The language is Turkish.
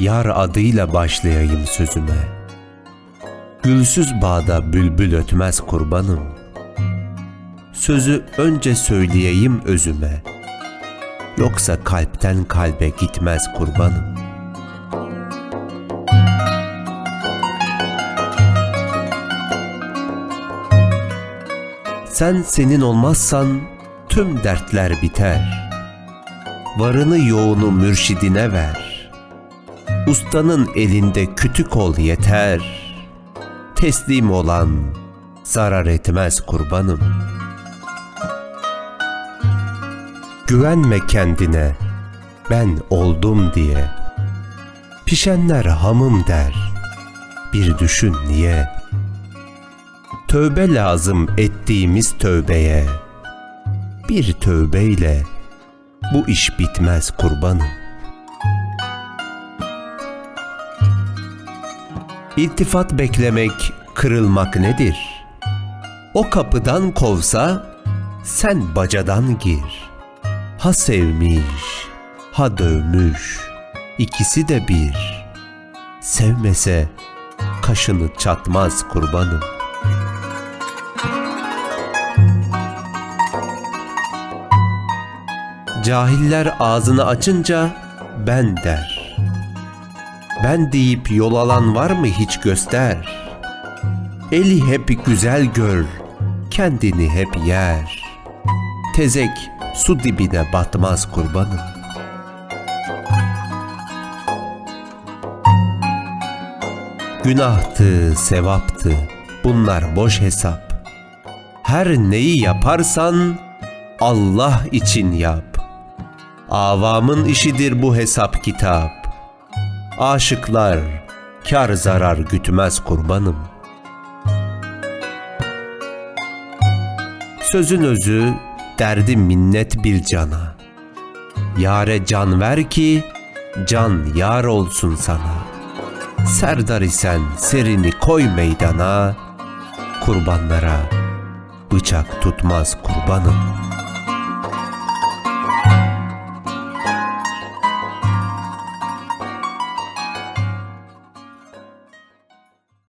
Yar adıyla başlayayım sözüme. Gülsüz bağda bülbül ötmez kurbanım. Sözü önce söyleyeyim özüme. Yoksa kalpten kalbe gitmez kurbanım. Sen senin olmazsan tüm dertler biter. Varını yoğunu mürşidine ver. Ustanın elinde kütük ol yeter. Teslim olan zarar etmez kurbanım. Güvenme kendine, ben oldum diye. Pişenler hamım der, bir düşün niye? Tövbe lazım ettiğimiz tövbeye. Bir tövbeyle bu iş bitmez kurbanım. İltifat beklemek, kırılmak nedir? O kapıdan kovsa sen bacadan gir. Ha sevmiş, ha dövmüş, ikisi de bir. Sevmese kaşını çatmaz kurbanım. Cahiller ağzını açınca ben der. Ben deyip yol alan var mı hiç göster. Eli hep güzel gör, kendini hep yer. Tezek su dibine batmaz kurbanım. Günahtı, sevaptı, bunlar boş hesap. Her neyi yaparsan Allah için yap. Avamın işidir bu hesap kitap. Aşıklar kar zarar gütmez kurbanım. Sözün özü derdi minnet bir cana. Yare can ver ki can yar olsun sana. Serdar isen serini koy meydana. Kurbanlara bıçak tutmaz kurbanım.